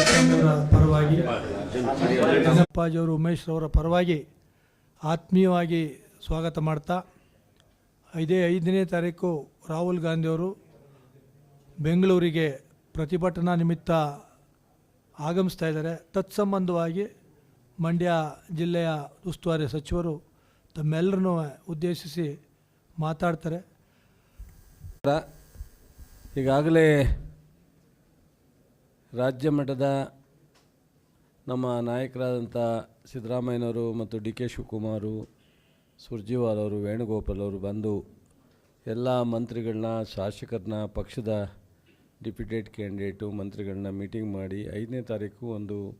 ಸ್ವಾಮಿಯವರ ಪರವಾಗಿ ಅಪ್ಪಾಜಿಯವರು ಉಮೇಶ್ ಅವರ ಪರವಾಗಿ ಆತ್ಮೀಯವಾಗಿ ಸ್ವಾಗತ ಮಾಡ್ತಾ, ಇದೇ ಐದನೇ ತಾರೀಕು ರಾಹುಲ್ ಗಾಂಧಿಯವರು ಬೆಂಗಳೂರಿಗೆ ಪ್ರತಿಭಟನಾ ನಿಮಿತ್ತ ಆಗಮಿಸ್ತಾ ಇದ್ದಾರೆ. ತತ್ಸಂಬಂಧವಾಗಿ ಮಂಡ್ಯ ಜಿಲ್ಲೆಯ ಉಸ್ತುವಾರಿ ಸಚಿವರು ತಮ್ಮೆಲ್ಲರನ್ನೂ ಉದ್ದೇಶಿಸಿ ಮಾತಾಡ್ತಾರೆ. ಈಗಾಗಲೇ ರಾಜ್ಯ ಮಟ್ಟದ ನಮ್ಮ ನಾಯಕರಾದಂಥ ಸಿದ್ದರಾಮಯ್ಯನವರು ಮತ್ತು ಡಿ ಕೆ ಶಿವಕುಮಾರು, ಸುರ್ಜಿವಾಲ್ ಅವರು, ವೇಣುಗೋಪಾಲ್ ಅವರು ಬಂದು ಎಲ್ಲ ಮಂತ್ರಿಗಳನ್ನ, ಶಾಸಕರನ್ನ, ಪಕ್ಷದ ಡಿಪ್ಯೂಟೇಟ್ ಕ್ಯಾಂಡಿಡೇಟು ಮಂತ್ರಿಗಳನ್ನ ಮೀಟಿಂಗ್ ಮಾಡಿ ಐದನೇ ತಾರೀಕು ಒಂದು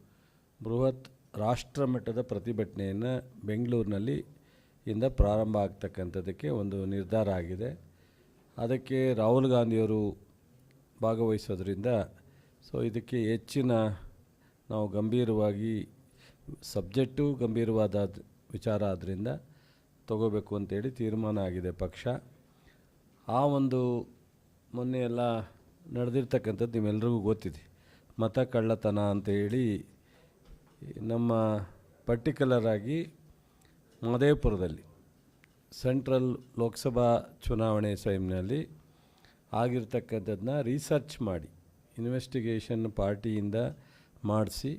ಬೃಹತ್ ರಾಷ್ಟ್ರ ಮಟ್ಟದ ಪ್ರತಿಭಟನೆಯನ್ನು ಬೆಂಗಳೂರಿನಲ್ಲಿ ಇಂದ ಪ್ರಾರಂಭ ಆಗ್ತಕ್ಕಂಥದ್ದಕ್ಕೆ ಒಂದು ನಿರ್ಧಾರ ಆಗಿದೆ. ಅದಕ್ಕೆ ರಾಹುಲ್ ಗಾಂಧಿಯವರು ಭಾಗವಹಿಸೋದ್ರಿಂದ ಸೊ ಇದಕ್ಕೆ ಹೆಚ್ಚಿನ ನಾವು ಗಂಭೀರವಾಗಿ ಸಬ್ಜೆಕ್ಟು ಗಂಭೀರವಾದ ವಿಚಾರ ಆದ್ದರಿಂದ ತಗೋಬೇಕು ಅಂತೇಳಿ ತೀರ್ಮಾನ ಆಗಿದೆ ಪಕ್ಷ. ಆ ಒಂದು ಮೊನ್ನೆ ಎಲ್ಲ ನಡೆದಿರ್ತಕ್ಕಂಥದ್ದು ನಿಮ್ಮೆಲ್ರಿಗೂ ಗೊತ್ತಿದೆ. ಮತ ಕಳ್ಳತನ ಅಂತೇಳಿ ನಮ್ಮ ಪರ್ಟಿಕ್ಯುಲರ್ ಆಗಿ ಮಹದೇವಪುರದಲ್ಲಿ ಸೆಂಟ್ರಲ್ ಲೋಕಸಭಾ ಚುನಾವಣೆ ಟೈಮ್ನಲ್ಲಿ ಆಗಿರ್ತಕ್ಕಂಥದ್ದನ್ನ ರಿಸರ್ಚ್ ಮಾಡಿ ಇನ್ವೆಸ್ಟಿಗೇಷನ್ ಪಾರ್ಟಿಯಿಂದ ಮಾಡಿಸಿ,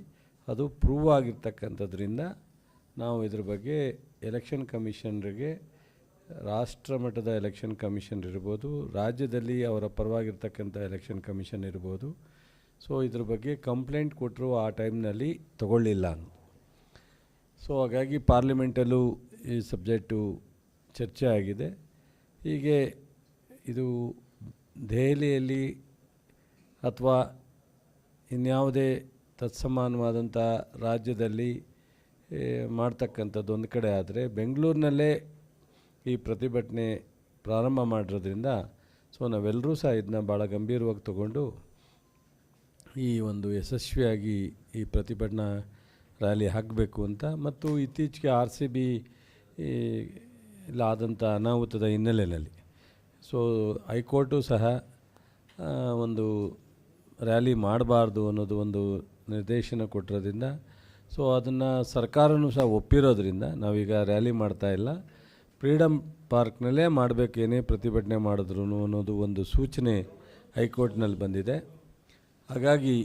ಅದು ಪ್ರೂವ್ ಆಗಿರ್ತಕ್ಕಂಥದ್ರಿಂದ ನಾವು ಇದ್ರ ಬಗ್ಗೆ ಎಲೆಕ್ಷನ್ ಕಮಿಷನ್ರಿಗೆ ರಾಷ್ಟ್ರ ಮಟ್ಟದ ಎಲೆಕ್ಷನ್ ಕಮಿಷನ್ ಇರ್ಬೋದು, ರಾಜ್ಯದಲ್ಲಿ ಅವರ ಪರವಾಗಿರ್ತಕ್ಕಂಥ ಎಲೆಕ್ಷನ್ ಕಮಿಷನ್ ಇರ್ಬೋದು. ಸೊ ಇದ್ರ ಬಗ್ಗೆ ಕಂಪ್ಲೇಂಟ್ ಕೊಟ್ಟರು ಆ ಟೈಮ್ನಲ್ಲಿ ತಗೊಳ್ಳಿಲ್ಲ ಅಂತ. ಸೊ ಹಾಗಾಗಿ ಪಾರ್ಲಿಮೆಂಟಲ್ಲೂ ಈ ಸಬ್ಜೆಕ್ಟು ಚರ್ಚೆ ಆಗಿದೆ. ಹೀಗೆ ಇದು ದೆಹಲಿಯಲ್ಲಿ ಅಥವಾ ಇನ್ಯಾವುದೇ ತತ್ಸಮಾನವಾದಂಥ ರಾಜ್ಯದಲ್ಲಿ ಮಾಡ್ತಕ್ಕಂಥದ್ದು ಒಂದು ಕಡೆ ಆದರೆ, ಬೆಂಗಳೂರಿನಲ್ಲೇ ಈ ಪ್ರತಿಭಟನೆ ಪ್ರಾರಂಭ ಮಾಡಿರೋದ್ರಿಂದ, ಸೊ ನಾವೆಲ್ಲರೂ ಸಹ ಇದನ್ನ ಭಾಳ ಗಂಭೀರವಾಗಿ ತಗೊಂಡು ಈ ಒಂದು ಯಶಸ್ವಿಯಾಗಿ ಈ ಪ್ರತಿಭಟನಾ ರ್ಯಾಲಿ ಹಾಕಬೇಕು ಅಂತ. ಮತ್ತು ಇತ್ತೀಚೆಗೆ ಆರ್ ಸಿ ಬಿ ಆದಂಥ ಅನಾಹುತದ ಹಿನ್ನೆಲೆಯಲ್ಲಿ. ಸೊ ಹೈಕೋರ್ಟು ಸಹ ಒಂದು ರ್ಯಾಲಿ ಮಾಡಬಾರ್ದು ಅನ್ನೋದು ಒಂದು ನಿರ್ದೇಶನ ಕೊಟ್ಟಿರೋದ್ರಿಂದ, ಸೊ ಅದನ್ನು ಸರ್ಕಾರನೂ ಸಹ ಒಪ್ಪಿರೋದ್ರಿಂದ ನಾವೀಗ ರ್ಯಾಲಿ ಮಾಡ್ತಾ ಇಲ್ಲ. ಫ್ರೀಡಮ್ ಪಾರ್ಕ್ನಲ್ಲೇ ಮಾಡಬೇಕೇನೇ ಪ್ರತಿಭಟನೆ ಮಾಡಿದ್ರು ಅನ್ನೋದು ಒಂದು ಸೂಚನೆ ಹೈಕೋರ್ಟ್ನಲ್ಲಿ ಬಂದಿದೆ. ಹಾಗಾಗಿ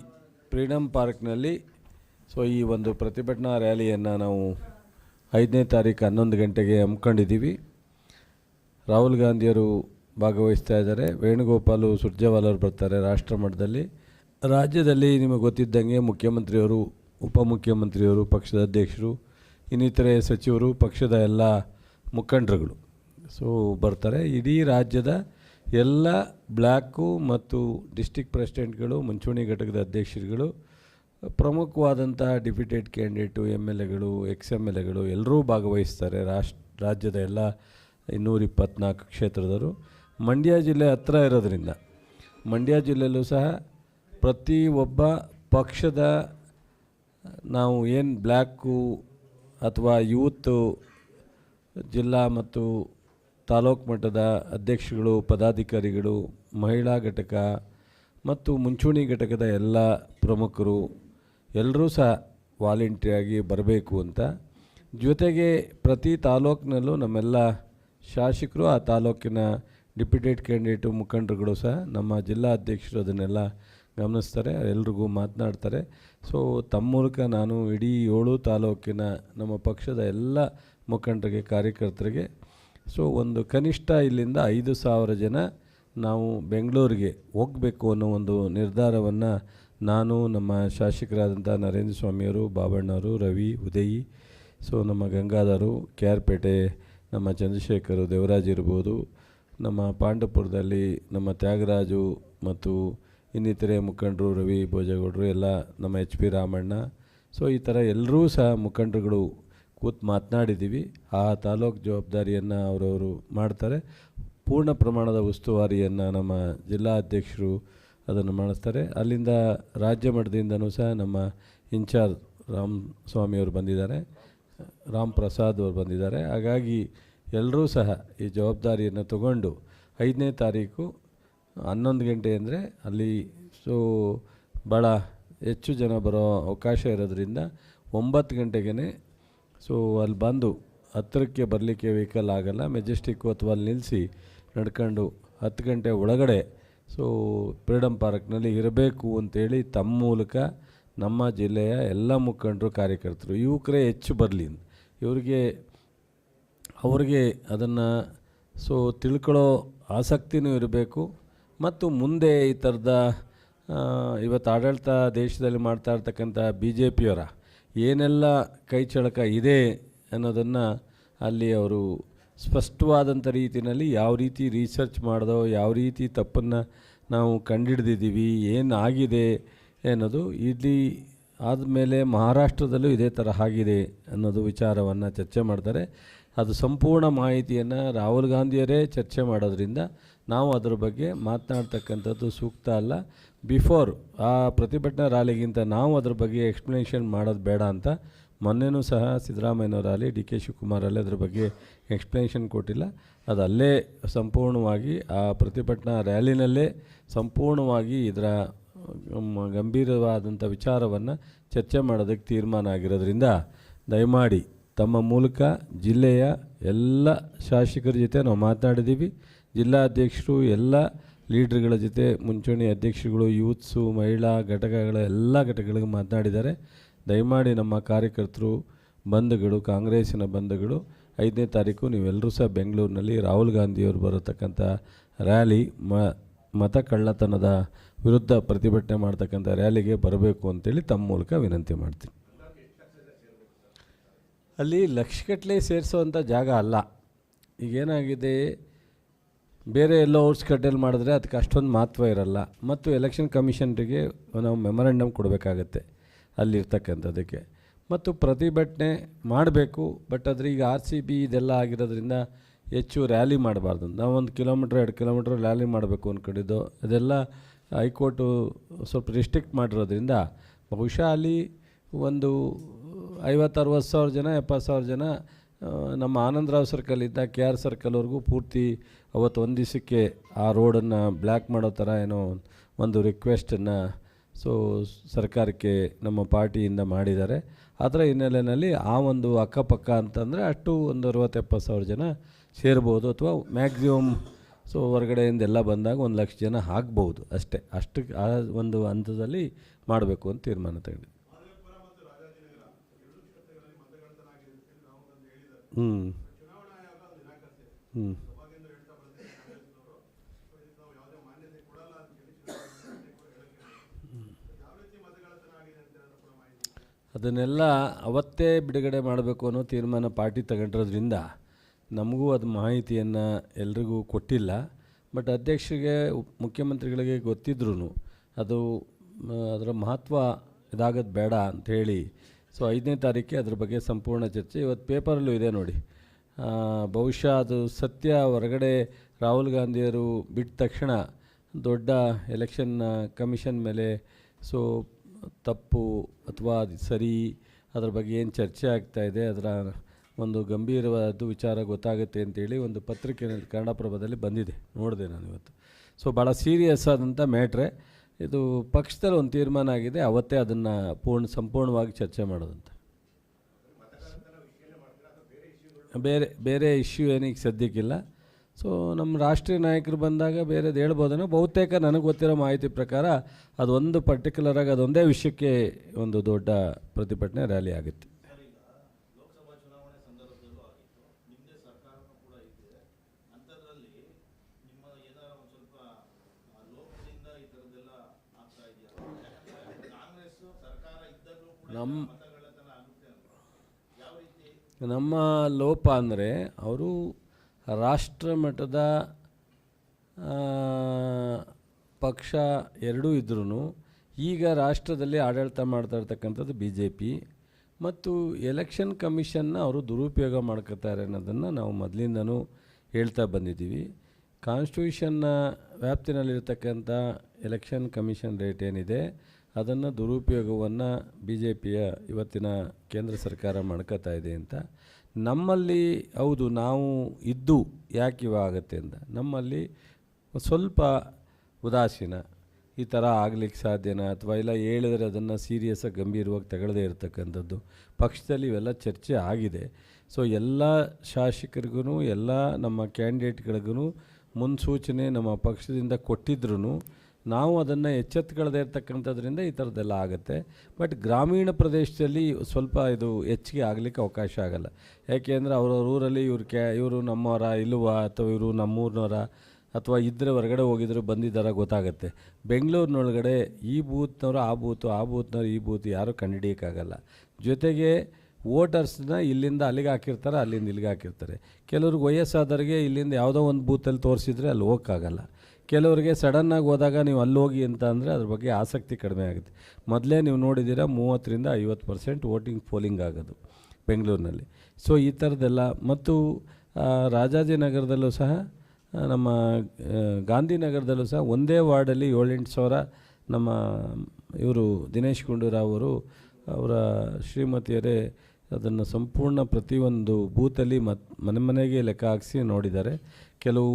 ಫ್ರೀಡಮ್ ಪಾರ್ಕ್ನಲ್ಲಿ, ಸೊ ಈ ಒಂದು ಪ್ರತಿಭಟನಾ ರ್ಯಾಲಿಯನ್ನು ನಾವು ಐದನೇ ತಾರೀಕು ಹನ್ನೊಂದು ಗಂಟೆಗೆ ಹಮ್ಮಿಕೊಂಡಿದ್ದೀವಿ. ರಾಹುಲ್ ಗಾಂಧಿಯವರು ಭಾಗವಹಿಸ್ತಾ ಇದ್ದಾರೆ. ವೇಣುಗೋಪಾಲು ಸುರ್ಜೇವಾಲ್ ಅವರು ಬರ್ತಾರೆ ರಾಷ್ಟ್ರ ಮಟ್ಟದಲ್ಲಿ ರಾಜ್ಯದಲ್ಲಿ ನಿಮಗೆ ಗೊತ್ತಿದ್ದಂಗೆ ಮುಖ್ಯಮಂತ್ರಿಯವರು, ಉಪಮುಖ್ಯಮಂತ್ರಿಯವರು, ಪಕ್ಷದ ಅಧ್ಯಕ್ಷರು, ಇನ್ನಿತರೆ ಸಚಿವರು, ಪಕ್ಷದ ಎಲ್ಲ ಮುಖಂಡರುಗಳು. ಸೊ ಬರ್ತಾರೆ. ಇಡೀ ರಾಜ್ಯದ ಎಲ್ಲ ಬ್ಲ್ಯಾಕು ಮತ್ತು ಡಿಸ್ಟಿಕ್ ಪ್ರೆಸಿಡೆಂಟ್ಗಳು, ಮುಂಚೂಣಿ ಘಟಕದ ಅಧ್ಯಕ್ಷರುಗಳು ಪ್ರಮುಖವಾದಂತಹ ಡಿಪ್ಯೂಟೇಟ್ ಕ್ಯಾಂಡಿಡೇಟು ಎಂ ಎಲ್ ಎಗಳು, ಎಕ್ಸ್ ಎಂ ಎಲ್ ಎಗಳು, ಎಲ್ಲರೂ ಭಾಗವಹಿಸ್ತಾರೆ. ರಾಷ್ಟ್ರ ರಾಜ್ಯದ ಎಲ್ಲ ಇನ್ನೂರ ಇಪ್ಪತ್ನಾಲ್ಕು ಕ್ಷೇತ್ರದವರು. ಮಂಡ್ಯ ಜಿಲ್ಲೆ ಹತ್ತಿರ ಇರೋದರಿಂದ, ಮಂಡ್ಯ ಜಿಲ್ಲೆಯಲ್ಲೂ ಸಹ ಪ್ರತಿ ಒಬ್ಬ ಪಕ್ಷದ ನಾವು ಏನು ಬ್ಲ್ಯಾಕು ಅಥವಾ ಯೂತ್, ಜಿಲ್ಲಾ ಮತ್ತು ತಾಲೂಕು ಮಟ್ಟದ ಅಧ್ಯಕ್ಷಗಳು, ಪದಾಧಿಕಾರಿಗಳು, ಮಹಿಳಾ ಘಟಕ ಮತ್ತು ಮುಂಚೂಣಿ ಘಟಕದ ಎಲ್ಲ ಪ್ರಮುಖರು ಎಲ್ಲರೂ ಸಹ ವಾಲಂಟಿಯಾಗಿ ಬರಬೇಕು ಅಂತ. ಜೊತೆಗೆ ಪ್ರತಿ ತಾಲೂಕಿನಲ್ಲೂ ನಮ್ಮೆಲ್ಲ ಶಾಸಕರು, ಆ ತಾಲೂಕಿನ ಡೆಪ್ಯುಟೇಟ್ ಕ್ಯಾಂಡಿಡೇಟು ಮುಖಂಡರುಗಳು ಸಹ ನಮ್ಮ ಜಿಲ್ಲಾ ಅಧ್ಯಕ್ಷರು ಅದನ್ನೆಲ್ಲ ಗಮನಿಸ್ತಾರೆ, ಎಲ್ರಿಗೂ ಮಾತನಾಡ್ತಾರೆ. ಸೊ ತಮ್ಮ ಮೂಲಕ ನಾನು ಇಡೀ ಏಳು ತಾಲೂಕಿನ ನಮ್ಮ ಪಕ್ಷದ ಎಲ್ಲ ಮುಖಂಡರಿಗೆ, ಕಾರ್ಯಕರ್ತರಿಗೆ ಸೊ ಒಂದು ಕನಿಷ್ಠ ಇಲ್ಲಿಂದ ಐದು ಸಾವಿರ ಜನ ನಾವು ಬೆಂಗಳೂರಿಗೆ ಹೋಗಬೇಕು ಅನ್ನೋ ಒಂದು ನಿರ್ಧಾರವನ್ನು ನಾನು ನಮ್ಮ ಶಾಸಕರಾದಂಥ ನರೇಂದ್ರ ಸ್ವಾಮಿಯವರು ಬಾಬಣ್ಣವರು ರವಿ, ಉದಯಿ ಸೊ ನಮ್ಮ ಗಂಗಾಧರು ಕೆ ಆರ್ ಪೇಟೆ ನಮ್ಮ ಚಂದ್ರಶೇಖರ್, ದೇವರಾಜ್ ಇರ್ಬೋದು, ನಮ್ಮ ಪಾಂಡವಪುರದಲ್ಲಿ ನಮ್ಮ ತ್ಯಾಗರಾಜು ಮತ್ತು ಇನ್ನಿತರೆ ಮುಖಂಡರು, ರವಿ ಭೋಜೇಗೌಡರು, ಎಲ್ಲ ನಮ್ಮ ಎಚ್ ಪಿ ರಾಮಣ್ಣ. ಸೊ ಈ ಥರ ಎಲ್ಲರೂ ಸಹ ಮುಖಂಡರುಗಳು ಕೂತು ಮಾತನಾಡಿದ್ದೀವಿ. ಆ ತಾಲೂಕು ಜವಾಬ್ದಾರಿಯನ್ನು ಅವರವರು ಮಾಡ್ತಾರೆ. ಪೂರ್ಣ ಪ್ರಮಾಣದ ಉಸ್ತುವಾರಿಯನ್ನು ನಮ್ಮ ಜಿಲ್ಲಾಧ್ಯಕ್ಷರು ಅದನ್ನು ಮಾಡಿಸ್ತಾರೆ. ಅಲ್ಲಿಂದ ರಾಜ್ಯ ಮಟ್ಟದಿಂದನೂ ಸಹ ನಮ್ಮ ಇನ್ಚಾರ್ಜ್ ರಾಮ್ ಸ್ವಾಮಿಯವರು ಬಂದಿದ್ದಾರೆ. ರಾಮ್ ಪ್ರಸಾದ್ ಅವರು ಬಂದಿದ್ದಾರೆ. ಹಾಗಾಗಿ ಎಲ್ಲರೂ ಸಹ ಈ ಜವಾಬ್ದಾರಿಯನ್ನು ತಗೊಂಡು ಐದನೇ ತಾರೀಕು ಹನ್ನೊಂದು ಗಂಟೆ ಅಂದರೆ ಅಲ್ಲಿ ಸೊ ಭಾಳ ಹೆಚ್ಚು ಜನ ಬರೋ ಅವಕಾಶ ಇರೋದ್ರಿಂದ ಒಂಬತ್ತು ಗಂಟೆಗೇ ಸೊ ಅಲ್ಲಿ ಬಂದು ಹತ್ತಿರಕ್ಕೆ ಬರಲಿಕ್ಕೆ ವೆಹಿಕಲ್ ಆಗಲ್ಲ ಮೆಜೆಸ್ಟಿಕ್ಕು ಅಥವಾ ಅಲ್ಲಿ ನಿಲ್ಲಿಸಿ ನಡ್ಕೊಂಡು ಹತ್ತು ಗಂಟೆ ಒಳಗಡೆ ಸೊ ಫ್ರೀಡಮ್ ಪಾರ್ಕ್ನಲ್ಲಿ ಇರಬೇಕು ಅಂತೇಳಿ ತಮ್ಮ ಮೂಲಕ ನಮ್ಮ ಜಿಲ್ಲೆಯ ಎಲ್ಲ ಮುಖಂಡರು, ಕಾರ್ಯಕರ್ತರು, ಯುವಕರೇ ಹೆಚ್ಚು ಬರಲಿ ಇವರಿಗೆ, ಅವ್ರಿಗೆ ಅದನ್ನು ಸೊ ತಿಳ್ಕೊಳ್ಳೋ ಆಸಕ್ತಿನೂ ಇರಬೇಕು. ಮತ್ತು ಮುಂದೆ ಈ ಥರದ ಇವತ್ತು ಆಡಳಿತ ದೇಶದಲ್ಲಿ ಮಾಡ್ತಾ ಇರ್ತಕ್ಕಂಥ ಬಿ ಜೆ ಪಿಯವರ ಏನೆಲ್ಲ ಕೈಚಳಕ ಇದೆ ಅನ್ನೋದನ್ನು ಅಲ್ಲಿ ಅವರು ಸ್ಪಷ್ಟವಾದಂಥ ರೀತಿಯಲ್ಲಿ ಯಾವ ರೀತಿ ರಿಸರ್ಚ್ ಮಾಡಿದೋ, ಯಾವ ರೀತಿ ತಪ್ಪನ್ನು ನಾವು ಕಂಡುಹಿಡ್ದಿದ್ದೀವಿ ಏನು ಆಗಿದೆ ಅನ್ನೋದು ಇಲ್ಲಿ ಆದಮೇಲೆ ಮಹಾರಾಷ್ಟ್ರದಲ್ಲೂ ಇದೇ ಥರ ಆಗಿದೆ ಅನ್ನೋದು ವಿಚಾರವನ್ನು ಚರ್ಚೆ ಮಾಡ್ತಾರೆ. ಅದು ಸಂಪೂರ್ಣ ಮಾಹಿತಿಯನ್ನು ರಾಹುಲ್ ಗಾಂಧಿಯವರೇ ಚರ್ಚೆ ಮಾಡೋದ್ರಿಂದ ನಾವು ಅದರ ಬಗ್ಗೆ ಮಾತನಾಡ್ತಕ್ಕಂಥದ್ದು ಸೂಕ್ತ ಅಲ್ಲ. ಬಿಫೋರ್ ಆ ಪ್ರತಿಭಟನಾ ರ್ಯಾಲಿಗಿಂತ ನಾವು ಅದ್ರ ಬಗ್ಗೆ ಎಕ್ಸ್ಪ್ಲನೇಷನ್ ಮಾಡೋದು ಬೇಡ ಅಂತ ಮೊನ್ನೆನೂ ಸಹ ಸಿದ್ದರಾಮಯ್ಯನವರಲ್ಲಿ ಡಿ ಕೆ ಶಿವಕುಮಾರಲ್ಲಿ ಅದ್ರ ಬಗ್ಗೆ ಎಕ್ಸ್ಪ್ಲನೇಷನ್ ಕೊಟ್ಟಿಲ್ಲ. ಅದಲ್ಲೇ ಸಂಪೂರ್ಣವಾಗಿ ಆ ಪ್ರತಿಭಟನಾ ರ್ಯಾಲಿನಲ್ಲೇ ಸಂಪೂರ್ಣವಾಗಿ ಇದರ ಗಂಭೀರವಾದಂಥ ವಿಚಾರವನ್ನು ಚರ್ಚೆ ಮಾಡೋದಕ್ಕೆ ತೀರ್ಮಾನ ಆಗಿರೋದ್ರಿಂದ ದಯಮಾಡಿ ತಮ್ಮ ಮೂಲಕ ಜಿಲ್ಲೆಯ ಎಲ್ಲ ಶಾಸಕರ ಜೊತೆ ನಾವು ಮಾತನಾಡಿದ್ದೀವಿ. ಜಿಲ್ಲಾಧ್ಯಕ್ಷರು, ಎಲ್ಲ ಲೀಡ್ರ್ಗಳ ಜೊತೆ ಮುಂಚೂಣಿ ಅಧ್ಯಕ್ಷರುಗಳು, ಯೂತ್ಸು, ಮಹಿಳಾ ಘಟಕಗಳ ಎಲ್ಲ ಘಟಕಗಳಿಗೆ ಮಾತನಾಡಿದ್ದಾರೆ. ದಯಮಾಡಿ ನಮ್ಮ ಕಾರ್ಯಕರ್ತರು, ಬಂಧುಗಳು, ಕಾಂಗ್ರೆಸ್ಸಿನ ಬಂಧುಗಳು, ಐದನೇ ತಾರೀಕು ನೀವೆಲ್ಲರೂ ಸಹ ಬೆಂಗಳೂರಿನಲ್ಲಿ ರಾಹುಲ್ ಗಾಂಧಿಯವರು ಬರತಕ್ಕಂಥ ರ್ಯಾಲಿ, ಮ, ಮತ ಕಳ್ಳತನದ ವಿರುದ್ಧ ಪ್ರತಿಭಟನೆ ಮಾಡ್ತಕ್ಕಂಥ ರ್ಯಾಲಿಗೆ ಬರಬೇಕು ಅಂತೇಳಿ ತಮ್ಮ ಮೂಲಕ ವಿನಂತಿ ಮಾಡ್ತೀನಿ. ಅಲ್ಲಿ ಲಕ್ಷಗಟ್ಟಲೆ ಸೇರಿಸೋವಂಥ ಜಾಗ ಅಲ್ಲ. ಈಗೇನಾಗಿದೆ ಬೇರೆ ಎಲ್ಲೋ ಔಟ್ಸ್ಕಟ್ಟಲ್ಲಿ ಮಾಡಿದ್ರೆ ಅದಕ್ಕೆ ಅಷ್ಟೊಂದು ಮಹತ್ವ ಇರಲ್ಲ. ಮತ್ತು ಎಲೆಕ್ಷನ್ ಕಮಿಷನ್ರಿಗೆ ನಾವು ಮೆಮೊರಂಡಮ್ ಕೊಡಬೇಕಾಗತ್ತೆ ಅಲ್ಲಿರ್ತಕ್ಕಂಥದ್ದಕ್ಕೆ. ಮತ್ತು ಪ್ರತಿಭಟನೆ ಮಾಡಬೇಕು ಬಟ್ ಆದರೆ ಈಗ ಆರ್ ಸಿ ಬಿ ಇದೆಲ್ಲ ಆಗಿರೋದ್ರಿಂದ ಹೆಚ್ಚು ರ್ಯಾಲಿ ಮಾಡಬಾರ್ದು. ನಾವು ಒಂದು ಕಿಲೋಮೀಟ್ರ್ ಎರಡು ಕಿಲೋಮೀಟ್ರ್ ರ್ಯಾಲಿ ಮಾಡಬೇಕು ಅಂದ್ಕೊಂಡಿದ್ದು ಅದೆಲ್ಲ ಹೈಕೋರ್ಟು ಸ್ವಲ್ಪ ರಿಸ್ಟ್ರಿಕ್ಟ್ ಮಾಡಿರೋದ್ರಿಂದ ಬಹುಶಃ ಅಲ್ಲಿ ಒಂದು ಐವತ್ತು ಅರವತ್ತು ಸಾವಿರ ಜನ, ಎಪ್ಪತ್ತು ಸಾವಿರ ಜನ ನಮ್ಮ ಆನಂದರಾವ್ ಸರ್ಕಲ್ ಇದ್ದ ಕೆ ಆರ್ ಸರ್ಕಲ್ವರೆಗೂ ಪೂರ್ತಿ ಅವತ್ತು ಒಂದು ದಿವಸಕ್ಕೆ ಆ ರೋಡನ್ನು ಬ್ಲ್ಯಾಕ್ ಮಾಡೋ ಥರ ಏನೋ ಒಂದು ರಿಕ್ವೆಸ್ಟನ್ನು ಸೊ ಸರ್ಕಾರಕ್ಕೆ ನಮ್ಮ ಪಾರ್ಟಿಯಿಂದ ಮಾಡಿದ್ದಾರೆ. ಅದರ ಹಿನ್ನೆಲೆಯಲ್ಲಿ ಆ ಒಂದು ಅಕ್ಕಪಕ್ಕ ಅಂತಂದರೆ ಅಷ್ಟು ಒಂದು ಅರವತ್ತು ಎಪ್ಪತ್ತು ಸಾವಿರ ಜನ ಸೇರ್ಬೋದು ಅಥವಾ ಮ್ಯಾಕ್ಸಿಮಮ್ ಸೊ ಹೊರಗಡೆಯಿಂದ ಎಲ್ಲ ಬಂದಾಗ ಒಂದು ಲಕ್ಷ ಜನ ಹಾಕ್ಬೋದು ಅಷ್ಟೇ. ಅಷ್ಟು ಆ ಒಂದು ಹಂತದಲ್ಲಿ ಮಾಡಬೇಕು ಅಂತ ತೀರ್ಮಾನ ತಗೊಂಡಿದ್ವಿ ಹ್ಞೂ ಹ್ಞೂ ಅದನ್ನೆಲ್ಲ ಅವತ್ತೇ ಬಿಡುಗಡೆ ಮಾಡಬೇಕು ಅನ್ನೋ ತೀರ್ಮಾನ ಪಾರ್ಟಿ ತಗೊಂಡಿರೋದ್ರಿಂದ ನಮಗೂ ಅದು ಮಾಹಿತಿಯನ್ನು ಎಲ್ರಿಗೂ ಕೊಟ್ಟಿಲ್ಲ. ಬಟ್ ಅಧ್ಯಕ್ಷರಿಗೆ, ಮುಖ್ಯಮಂತ್ರಿಗಳಿಗೆ ಗೊತ್ತಿದ್ರೂ ಅದು ಅದರ ಮಹತ್ವ ಇದಾಗೋದು ಬೇಡ ಅಂಥೇಳಿ. ಸೊ ಐದನೇ ತಾರೀಕಿಗೆ ಅದ್ರ ಬಗ್ಗೆ ಸಂಪೂರ್ಣ ಚರ್ಚೆ. ಇವತ್ತು ಪೇಪರಲ್ಲೂ ಇದೆ ನೋಡಿ. ಬಹುಶಃ ಅದು ಸತ್ಯ ಹೊರಗಡೆ ರಾಹುಲ್ ಗಾಂಧಿಯವರು ಬಿಟ್ಟ ತಕ್ಷಣ ದೊಡ್ಡ ಎಲೆಕ್ಷನ್ ಕಮಿಷನ್ ಮೇಲೆ ಸೊ ತಪ್ಪು ಅಥವಾ ಅದು ಸರಿ, ಅದ್ರ ಬಗ್ಗೆ ಏನು ಚರ್ಚೆ ಆಗ್ತಾ ಇದೆ, ಅದರ ಒಂದು ಗಂಭೀರವಾದ ವಿಚಾರ ಗೊತ್ತಾಗುತ್ತೆ ಅಂತೇಳಿ ಒಂದು ಪತ್ರಿಕೆಯಲ್ಲಿ ಕನ್ನಡಪ್ರಭದಲ್ಲಿ ಬಂದಿದೆ, ನೋಡಿದೆ ನಾನು ಇವತ್ತು. ಸೊ ಭಾಳ ಸೀರಿಯಸ್ ಆದಂಥ ಮ್ಯಾಟ್ರೆ, ಇದು ಪಕ್ಷದಲ್ಲಿ ಒಂದು ತೀರ್ಮಾನ ಆಗಿದೆ, ಅವತ್ತೇ ಅದನ್ನು ಪೂರ್ಣ, ಸಂಪೂರ್ಣವಾಗಿ ಚರ್ಚೆ ಮಾಡೋದಂತ. ಬೇರೆ ಬೇರೆ ಇಶ್ಯೂ ಏನೀಗ ಸದ್ಯಕ್ಕಿಲ್ಲ ಸೊ ನಮ್ಮ ರಾಷ್ಟ್ರೀಯ ನಾಯಕರು ಬಂದಾಗ ಬೇರೆದು ಹೇಳ್ಬೋದೇನೋ, ಬಹುತೇಕ ನನಗೆ ಗೊತ್ತಿರೋ ಮಾಹಿತಿ ಪ್ರಕಾರ ಅದೊಂದು ಪರ್ಟಿಕ್ಯುಲರಾಗಿ ಅದೊಂದೇ ವಿಷಯಕ್ಕೆ ಒಂದು ದೊಡ್ಡ ಪ್ರತಿಭಟನೆ ರ್ಯಾಲಿ ಆಗುತ್ತೆ. ನಮ್ಮ ನಮ್ಮ ಲೋಪ ಅಂದರೆ, ಅವರು ರಾಷ್ಟ್ರ ಮಟ್ಟದ ಪಕ್ಷ ಎರಡೂ ಇದ್ರೂ ಈಗ ರಾಷ್ಟ್ರದಲ್ಲಿ ಆಡಳಿತ ಮಾಡ್ತಾ ಇರ್ತಕ್ಕಂಥದ್ದು ಬಿ ಜೆ ಪಿ ಮತ್ತು ಎಲೆಕ್ಷನ್ ಕಮಿಷನ್ನ ಅವರು ದುರುಪಯೋಗ ಮಾಡ್ಕೋತಾರೆ ಅನ್ನೋದನ್ನು ನಾವು ಮೊದಲಿಂದನೂ ಹೇಳ್ತಾ ಬಂದಿದ್ದೀವಿ. ಕಾನ್ಸ್ಟಿಟ್ಯೂಷನ್ನ ವ್ಯಾಪ್ತಿನಲ್ಲಿರ್ತಕ್ಕಂಥ ಎಲೆಕ್ಷನ್ ಕಮಿಷನ್ ರೇಟ್ ಏನಿದೆ, ಅದನ್ನು ದುರುಪಯೋಗವನ್ನು ಬಿ ಜೆ ಪಿಯ ಇವತ್ತಿನ ಕೇಂದ್ರ ಸರ್ಕಾರ ಮಾಡ್ಕೋತಾ ಇದೆ ಅಂತ. ನಮ್ಮಲ್ಲಿ ಹೌದು ನಾವು ಇದ್ದು ಯಾಕೆ ಇವಾಗತ್ತೆ ಅಂತ. ನಮ್ಮಲ್ಲಿ ಸ್ವಲ್ಪ ಉದಾಸೀನ. ಈ ಥರ ಆಗ್ಲಿಕ್ಕೆ ಸಾಧ್ಯನಾ? ಅಥವಾ ಇಲ್ಲ ಹೇಳಿದ್ರೆ ಅದನ್ನು ಸೀರಿಯಸ್ಸಾಗಿ ಗಂಭೀರವಾಗಿ ತಗೊಳ್ಳದೇ ಇರತಕ್ಕಂಥದ್ದು. ಪಕ್ಷದಲ್ಲಿ ಇವೆಲ್ಲ ಚರ್ಚೆ ಆಗಿದೆ. ಸೊ ಎಲ್ಲ ಶಾಸಕರಿಗೂ, ಎಲ್ಲ ನಮ್ಮ ಕ್ಯಾಂಡಿಡೇಟ್ಗಳಿಗೂ ಮುನ್ಸೂಚನೆ ನಮ್ಮ ಪಕ್ಷದಿಂದ ಕೊಟ್ಟಿದ್ರೂ ನಾವು ಅದನ್ನು ಎಚ್ಚೆತ್ಕೊಳ್ಳದೇ ಇರ್ತಕ್ಕಂಥದ್ರಿಂದ ಈ ಥರದ್ದೆಲ್ಲ ಆಗುತ್ತೆ. ಬಟ್ ಗ್ರಾಮೀಣ ಪ್ರದೇಶದಲ್ಲಿ ಸ್ವಲ್ಪ ಇದು ಹೆಚ್ಚಿಗೆ ಆಗಲಿಕ್ಕೆ ಅವಕಾಶ ಆಗಲ್ಲ. ಯಾಕೆಂದರೆ ಅವ್ರವ್ರ ಊರಲ್ಲಿ ಇವ್ರು ಕ್ಯಾ ಇವರು ನಮ್ಮವರ ಇಲ್ವಾ ಅಥವಾ ಇವರು ನಮ್ಮೂರಿನವರ ಅಥವಾ ಇದ್ದರೆ ಹೊರಗಡೆ ಹೋಗಿದ್ರು ಬಂದಿದ್ದಾರ ಗೊತ್ತಾಗುತ್ತೆ. ಬೆಂಗಳೂರಿನೊಳಗಡೆ ಈ ಬೂತ್ನವರು ಆ ಬೂತು, ಆ ಬೂತ್ನವ್ರು ಈ ಬೂತ್ ಯಾರೂ ಕಂಡುಹಿಡಿಯೋಕ್ಕಾಗಲ್ಲ. ಜೊತೆಗೆ ವೋಟರ್ಸ್ನ ಇಲ್ಲಿಂದ ಅಲ್ಲಿಗೆ ಹಾಕಿರ್ತಾರೆ, ಅಲ್ಲಿಂದ ಇಲ್ಲಿಗೆ ಹಾಕಿರ್ತಾರೆ. ಕೆಲವ್ರಿಗೆ ವಯಸ್ಸಾದವ್ರಿಗೆ ಇಲ್ಲಿಂದ ಯಾವುದೋ ಒಂದು ಬೂತಲ್ಲಿ ತೋರಿಸಿದ್ರೆ ಅಲ್ಲಿ ಹೋಗೋಕ್ಕಾಗಲ್ಲ. ಕೆಲವರಿಗೆ ಸಡನ್ನಾಗಿ ಹೋದಾಗ ನೀವು ಅಲ್ಲಿ ಹೋಗಿ ಅಂತ ಅಂದರೆ ಅದ್ರ ಬಗ್ಗೆ ಆಸಕ್ತಿ ಕಡಿಮೆ ಆಗುತ್ತೆ. ಮೊದಲೇ ನೀವು ನೋಡಿದ್ದೀರಾ ಮೂವತ್ತರಿಂದ ಐವತ್ತು ಪರ್ಸೆಂಟ್ ವೋಟಿಂಗ್ ಪೋಲಿಂಗ್ ಆಗೋದು ಬೆಂಗಳೂರಿನಲ್ಲಿ. ಸೊ, ಈ ಥರದ್ದೆಲ್ಲ ಮತ್ತು ರಾಜಾಜಿನಗರದಲ್ಲೂ ಸಹ ನಮ್ಮ ಗಾಂಧಿನಗರದಲ್ಲೂ ಸಹ ಒಂದೇ ವಾರ್ಡಲ್ಲಿ ಏಳೆಂಟು ಸಾವಿರ ನಮ್ಮ ಇವರು ದಿನೇಶ್ ಗುಂಡೂರಾವ್ ಅವರು, ಅವರ ಶ್ರೀಮತಿಯರೇ ಅದನ್ನು ಸಂಪೂರ್ಣ ಪ್ರತಿಯೊಂದು ಬೂತಲ್ಲಿ ಮತ್ ಮನೆ ಮನೆಗೆ ಲೆಕ್ಕ ಹಾಕಿಸಿ ನೋಡಿದ್ದಾರೆ. ಕೆಲವು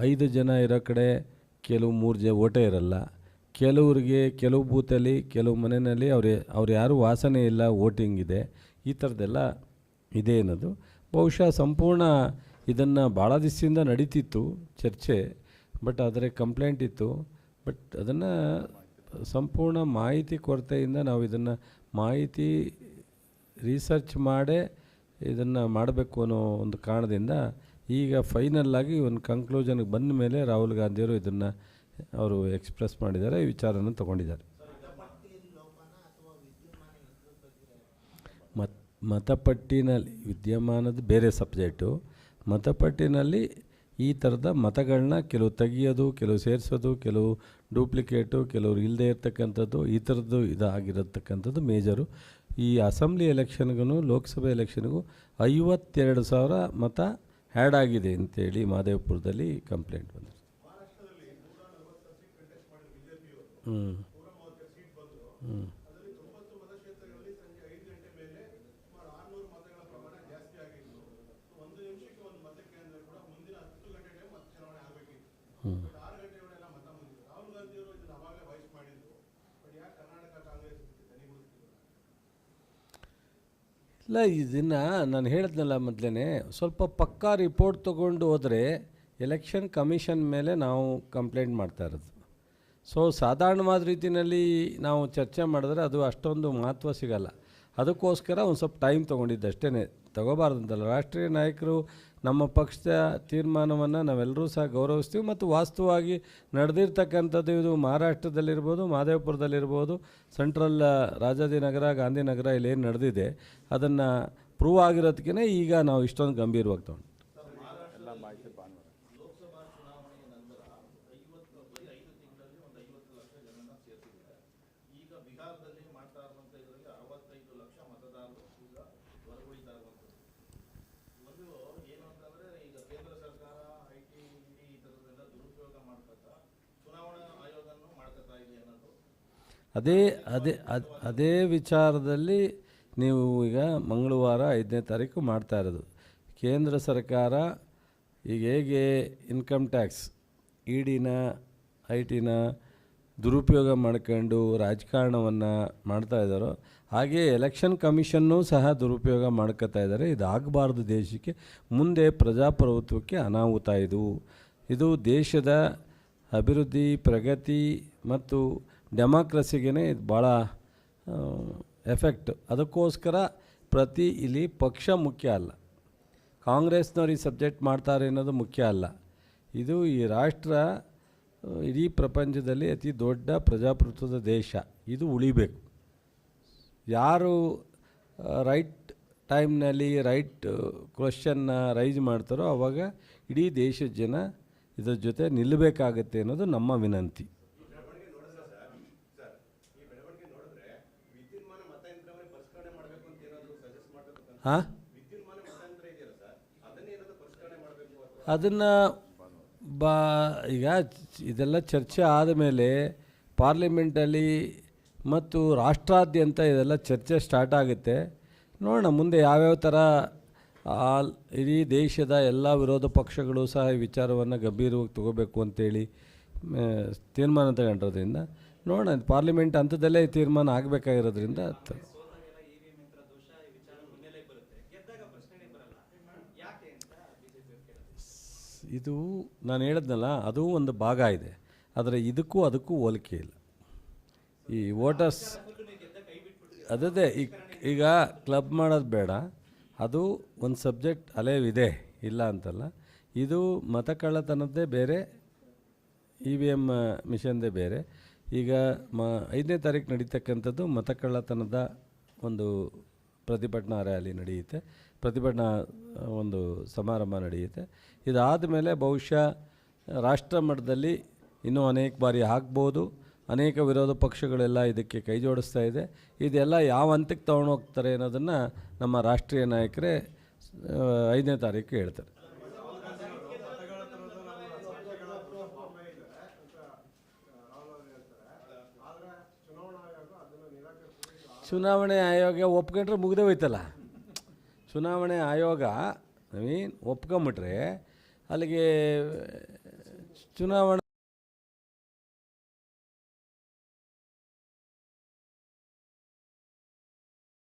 ಐದು ಜನ ಇರೋ ಕಡೆ ಕೆಲವು ಮೂರು ಜ ಓಟೇ ಇರಲ್ಲ. ಕೆಲವರಿಗೆ ಕೆಲವು ಬೂತಲ್ಲಿ, ಕೆಲವು ಮನೆಯಲ್ಲಿ ಅವ್ರು ಅವ್ರು ಯಾರೂ ವಾಸನೆ ಇಲ್ಲ, ವೋಟಿಂಗ್ ಇದೆ. ಈ ಥರದ್ದೆಲ್ಲ ಇದೆ ಅನ್ನೋದು. ಬಹುಶಃ ಸಂಪೂರ್ಣ ಇದನ್ನು ಭಾಳ ದಿವಸದಿಂದ ನಡೀತಿತ್ತು ಚರ್ಚೆ, ಬಟ್ ಆದರೆ ಕಂಪ್ಲೇಂಟ್ ಇತ್ತು. ಬಟ್ ಅದನ್ನು ಸಂಪೂರ್ಣ ಮಾಹಿತಿ ಕೊರತೆಯಿಂದ ನಾವು ಇದನ್ನು ಮಾಹಿತಿ ರಿಸರ್ಚ್ ಮಾಡೇ ಇದನ್ನು ಮಾಡಬೇಕು ಅನ್ನೋ ಒಂದು ಕಾರಣದಿಂದ ಈಗ ಫೈನಲ್ ಆಗಿ ಒಂದು ಕಂಕ್ಲೂಷನ್ಗೆ ಬಂದ ಮೇಲೆ ರಾಹುಲ್ ಗಾಂಧಿಯವರು ಇದನ್ನು ಅವರು ಎಕ್ಸ್ಪ್ರೆಸ್ ಮಾಡಿದ್ದಾರೆ ವಿಚಾರನ ತಗೊಂಡಿದ್ದಾರೆ. ಮತ್, ಮತಪಟ್ಟಿನಲ್ಲಿ, ವಿದ್ಯಮಾನದ ಬೇರೆ ಸಬ್ಜೆಕ್ಟು ಮತಪಟ್ಟಿನಲ್ಲಿ ಈ ಥರದ ಮತಗಳನ್ನ ಕೆಲವು ತೆಗೆಯೋದು, ಕೆಲವು ಸೇರಿಸೋದು, ಕೆಲವು ಡೂಪ್ಲಿಕೇಟು ಕೆಲವರು ಇಲ್ಲದೆ ಇರ್ತಕ್ಕಂಥದ್ದು, ಈ ಥರದ್ದು ಇದಾಗಿರತಕ್ಕಂಥದ್ದು ಮೇಜರು ಈ ಅಸೆಂಬ್ಲಿ ಎಲೆಕ್ಷನ್ಗೂ ಲೋಕಸಭೆ ಎಲೆಕ್ಷನ್ಗೂ ಐವತ್ತೆರಡು ಸಾವಿರ ಮತ ಹ್ಯಾಡ್ ಆಗಿದೆ ಅಂತೇಳಿ ಮಹದೇವಪುರದಲ್ಲಿ ಕಂಪ್ಲೇಂಟ್ ಬಂದಿದೆ. ಹ್ಞೂ ಇಲ್ಲ ಇದನ್ನು ನಾನು ಹೇಳಿದ್ನಲ್ಲ ಮೊದಲೇ ಸ್ವಲ್ಪ ಪಕ್ಕಾ ರಿಪೋರ್ಟ್ ತೊಗೊಂಡು ಹೋದರೆ ಎಲೆಕ್ಷನ್ ಕಮಿಷನ್ ಮೇಲೆ ನಾವು ಕಂಪ್ಲೇಂಟ್ ಮಾಡ್ತಾ ಇರೋದು. ಸೊ ಸಾಧಾರಣವಾದ ರೀತಿಯಲ್ಲಿ ನಾವು ಚರ್ಚೆ ಮಾಡಿದ್ರೆ ಅದು ಅಷ್ಟೊಂದು ಮಹತ್ವ ಸಿಗಲ್ಲ. ಅದಕ್ಕೋಸ್ಕರ ಒಂದು ಸ್ವಲ್ಪ ಟೈಮ್ ತೊಗೊಂಡಿದ್ದು ಅಷ್ಟೇ ತಗೋಬಾರ್ದು ಅಂತಲ್ಲ. ರಾಷ್ಟ್ರೀಯ ನಾಯಕರು ನಮ್ಮ ಪಕ್ಷದ ತೀರ್ಮಾನವನ್ನು ನಾವೆಲ್ಲರೂ ಸಹ ಗೌರವಿಸ್ತೀವಿ ಮತ್ತು ವಾಸ್ತವವಾಗಿ ನಡೆದಿರ್ತಕ್ಕಂಥದ್ದು ಇದು ಮಹಾರಾಷ್ಟ್ರದಲ್ಲಿರ್ಬೋದು, ಮಾದೇವಪುರದಲ್ಲಿರ್ಬೋದು, ಸೆಂಟ್ರಲ್ ರಾಜಾಜಿನಗರ, ಗಾಂಧಿನಗರ ಇಲ್ಲೇನು ನಡೆದಿದೆ, ಅದನ್ನು ಪ್ರೂವ್ ಆಗಿರೋದಕ್ಕೇ ಈಗ ನಾವು ಇಷ್ಟೊಂದು ಗಂಭೀರವಾಗಿ ತಗೊಂಡು. ಅದೇ ಅದೇ ಅದೇ ಅದೇ ವಿಚಾರದಲ್ಲಿ ನೀವು ಈಗ ಮಂಗಳವಾರ ಐದನೇ ತಾರೀಕು ಮಾಡ್ತಾ ಇರೋದು. ಕೇಂದ್ರ ಸರ್ಕಾರ ಈಗ ಹೇಗೆ ಇನ್ಕಮ್ ಟ್ಯಾಕ್ಸ್ ಇ ಡಿನ ಐ ಟಿನ ದುರುಪಯೋಗ ಮಾಡ್ಕೊಂಡು ರಾಜಕಾರಣವನ್ನು ಮಾಡ್ತಾ ಇದ್ದಾರೋ, ಹಾಗೆ ಎಲೆಕ್ಷನ್ ಕಮಿಷನ್ನೂ ಸಹ ದುರುಪಯೋಗ ಮಾಡ್ಕೋತಾ ಇದ್ದಾರೆ. ಇದಾಗಬಾರ್ದು ದೇಶಕ್ಕೆ. ಮುಂದೆ ಪ್ರಜಾಪ್ರಭುತ್ವಕ್ಕೆ ಅನಾಹುತ ಇದು. ಇದು ದೇಶದ ಅಭಿವೃದ್ಧಿ, ಪ್ರಗತಿ ಮತ್ತು ಡೆಮಾಕ್ರಸಿಗೆ ಇದು ಭಾಳ ಎಫೆಕ್ಟ್. ಅದಕ್ಕೋಸ್ಕರ ಪ್ರತಿ ಇಲ್ಲಿ ಪಕ್ಷ ಮುಖ್ಯ ಅಲ್ಲ. ಕಾಂಗ್ರೆಸ್ನವ್ರು ಈ ಸಬ್ಜೆಕ್ಟ್ ಮಾಡ್ತಾರೆ ಅನ್ನೋದು ಮುಖ್ಯ ಅಲ್ಲ. ಇದು ಈ ರಾಷ್ಟ್ರ, ಇಡೀ ಪ್ರಪಂಚದಲ್ಲಿ ಅತಿ ದೊಡ್ಡ ಪ್ರಜಾಪ್ರಭುತ್ವದ ದೇಶ. ಇದು ಉಳಿಬೇಕು. ಯಾರು ರೈಟ್ ಟೈಮ್ನಲ್ಲಿ ರೈಟ್ ಕ್ವಶನ್ನ ರೈಸ್ ಮಾಡ್ತಾರೋ ಆವಾಗ ಇಡೀ ದೇಶದ ಜನ ಇದರ ಜೊತೆ ನಿಲ್ಲಬೇಕಾಗತ್ತೆ ಅನ್ನೋದು ನಮ್ಮ ವಿನಂತಿ. ಹಾಂ? ಅದನ್ನು ಬಾ, ಈಗ ಇದೆಲ್ಲ ಚರ್ಚೆ ಆದಮೇಲೆ ಪಾರ್ಲಿಮೆಂಟಲ್ಲಿ ಮತ್ತು ರಾಷ್ಟ್ರಾದ್ಯಂತ ಇದೆಲ್ಲ ಚರ್ಚೆ ಸ್ಟಾರ್ಟ್ ಆಗುತ್ತೆ. ನೋಡೋಣ, ಮುಂದೆ ಯಾವ್ಯಾವ ಥರ ಆ, ಇಡೀ ದೇಶದ ಎಲ್ಲ ವಿರೋಧ ಪಕ್ಷಗಳು ಸಹ ಈ ವಿಚಾರವನ್ನು ಗಂಭೀರವಾಗಿ ತಗೋಬೇಕು ಅಂತೇಳಿ ತೀರ್ಮಾನ ತಗೊಂಡಿರೋದ್ರಿಂದ, ನೋಡೋಣ, ಪಾರ್ಲಿಮೆಂಟ್ ಹಂತದಲ್ಲೇ ತೀರ್ಮಾನ ಆಗಬೇಕಾಗಿರೋದ್ರಿಂದ ಇದು ನಾನು ಹೇಳಿದ್ನಲ್ಲ, ಅದು ಒಂದು ಭಾಗ ಇದೆ. ಆದರೆ ಇದಕ್ಕೂ ಅದಕ್ಕೂ ಹೋಲಿಕೆ ಇಲ್ಲ. ಈ ವೋಟರ್ಸ್ ಅದದೇ ಈಗ ಈಗ ಕ್ಲಬ್ ಮಾಡೋದು ಬೇಡ. ಅದು ಒಂದು ಸಬ್ಜೆಕ್ಟ್ ಅಲೇವಿದೆ, ಇಲ್ಲ ಅಂತಲ್ಲ. ಇದು ಮತ ಕಳ್ಳತನದ್ದೇ ಬೇರೆ, ಇ ವಿ ಎಂ ಮಿಷನ್ದೇ ಬೇರೆ. ಈಗ ಮ, ಐದನೇ ತಾರೀಕು ನಡೀತಕ್ಕಂಥದ್ದು ಮತ ಕಳ್ಳತನದ ಒಂದು ಪ್ರತಿಭಟನಾ ರ್ಯಾಲಿ ನಡೆಯುತ್ತೆ. ಪ್ರತಿಭಟನಾ ಒಂದು ಸಮಾರಂಭ ನಡೆಯುತ್ತೆ. ಇದಾದ ಮೇಲೆ ಬಹುಶಃ ರಾಷ್ಟ್ರ ಮಟ್ಟದಲ್ಲಿ ಇನ್ನೂ ಅನೇಕ ಬಾರಿ ಆಗ್ಬೋದು. ಅನೇಕ ವಿರೋಧ ಪಕ್ಷಗಳೆಲ್ಲ ಇದಕ್ಕೆ ಕೈ ಜೋಡಿಸ್ತಾ ಇದೆ. ಇದೆಲ್ಲ ಯಾವ ಹಂತಕ್ಕೆ ತೊಗೊಂಡೋಗ್ತಾರೆ ಅನ್ನೋದನ್ನು ನಮ್ಮ ರಾಷ್ಟ್ರೀಯ ನಾಯಕರೇ ಐದನೇ ತಾರೀಕು ಹೇಳ್ತಾರೆ. ಚುನಾವಣೆ ಆಯೋಗ ಒಪ್ಕೊಂಡ್ರೆ ಮುಗಿದೇ ಹೋಯ್ತಲ್ಲ? ಚುನಾವಣೆ ಆಯೋಗ ಮೀನ್ ಒಪ್ಕೊಂಬಿಟ್ರೆ ಅಲ್ಲಿಗೆ ಚುನಾವಣಾ